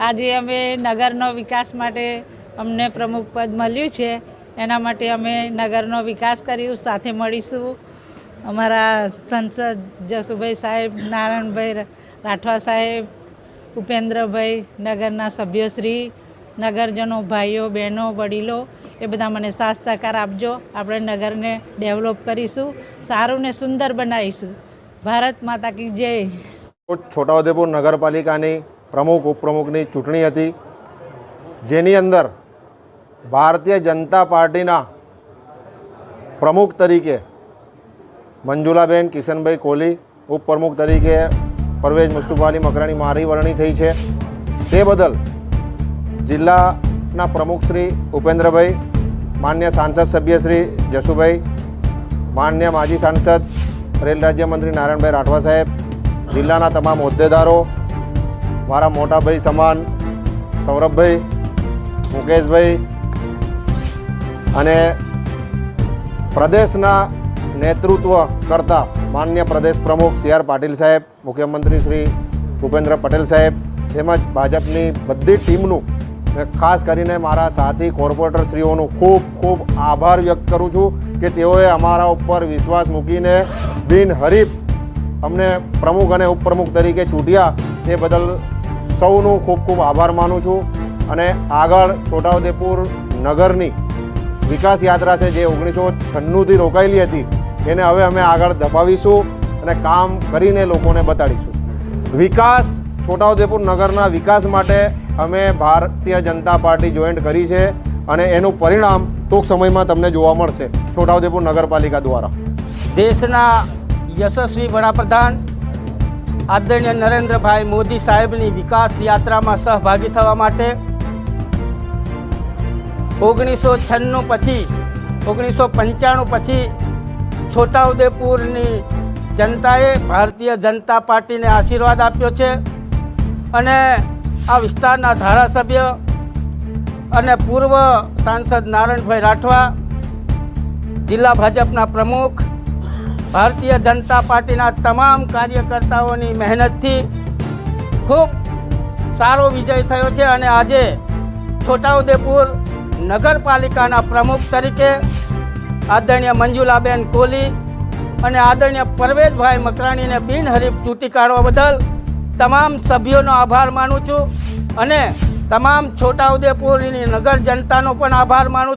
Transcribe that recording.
આજે અમે નગરનો વિકાસ માટે અમને પ્રમુખ પદ મળ્યું છે. એના માટે અમે નગરનો વિકાસ કર્યું, સાથે મળીશું. અમારા સંસદ જસુભાઈ સાહેબ, નારાયણભાઈ રાઠવા સાહેબ, ઉપેન્દ્રભાઈ, નગરના સભ્યશ્રી, નગરજનો, ભાઈઓ, બહેનો, વડીલો, એ બધા મને સાથ સહકાર આપજો. આપણે નગરને ડેવલપ કરીશું, સારું ને સુંદર બનાવીશું. ભારત માતા કી જય. છોટાઉદેપુર નગરપાલિકાની પ્રમુખ, ઉપપ્રમુખની ચૂંટણી હતી. જેની અંદર ભારતીય જનતા પાર્ટીના પ્રમુખ તરીકે મંજુલાબેન કિશનભાઈ કોહલી, ઉપપ્રમુખ તરીકે પરવેજ મુસ્તુફાની મકરાણી મારી વરણી થઈ છે. તે બદલ જિલ્લાના પ્રમુખ શ્રી ઉપેન્દ્રભાઈ, માન્ય સાંસદ સભ્ય શ્રી જસુભાઈ, માન્ય માજી સાંસદ, રેલ રાજ્યમંત્રી નારાયણભાઈ રાઠવા સાહેબ, જિલ્લાના તમામ હોદ્દેદારો મારા મોટા ભાઈ સમાન, સૌરભભાઈ, મુકેશભાઈ અને પ્રદેશના નેતૃત્વ કરતા માન્ય પ્રદેશ પ્રમુખ સી આર પાટીલ સાહેબ, મુખ્યમંત્રી શ્રી ભૂપેન્દ્ર પટેલ સાહેબ તેમજ ભાજપની બધી ટીમનું ખાસ કરીને મારા સાથી કોર્પોરેટરશ્રીઓનું ખૂબ ખૂબ આભાર વ્યક્ત કરું છું કે તેઓએ અમારા ઉપર વિશ્વાસ મૂકીને બિનહરીફ અમને પ્રમુખ અને ઉપપ્રમુખ તરીકે ચૂંટ્યા તે બદલ સૌનું ખૂબ ખૂબ આભાર માનું છું અને આગળ છોટાઉદેપુર નગરની વિકાસ યાત્રા છે જે ઓગણીસો છન્નુંથી રોકાયેલી હતી, એને હવે અમે આગળ ધપાવીશું અને કામ કરીને લોકોને બતાડીશું. વિકાસ, છોટાઉદેપુર નગરના વિકાસ માટે અમે ભારતીય જનતા પાર્ટી જોઈન્ટ કરી છે અને એનું પરિણામ ટૂંક સમયમાં તમને જોવા મળશે છોટાઉદેપુર નગરપાલિકા દ્વારા. દેશના યશસ્વી વડાપ્રધાન આદરણીય નરેન્દ્રભાઈ મોદી સાહેબની વિકાસ યાત્રામાં સહભાગી થવા માટે ઓગણીસો છન્નું પછી, ઓગણીસો પંચાણું પછી છોટાઉદેપુરની જનતાએ ભારતીય જનતા પાર્ટીને આશીર્વાદ આપ્યો છે અને આ વિસ્તારના ધારાસભ્ય અને પૂર્વ સાંસદ નારાયણભાઈ રાઠવા, જિલ્લા ભાજપના પ્રમુખ ભારતીય જનતા પાર્ટીના તમામ કાર્યકર્તાઓની મહેનતથી ખૂબ સારો વિજય થયો છે અને આજે છોટાઉદેપુર નગરપાલિકાના પ્રમુખ તરીકે આદરણીય મંજુલાબેન કોહલી અને આદરણીય પરવેજભાઈ મકરાણીને બિનહરીફ ચૂંટી કાઢવા બદલ તમામ સભ્યોનો આભાર માનું છું અને તમામ છોટાઉદેપુરની નગર જનતાનો પણ આભાર માનું છું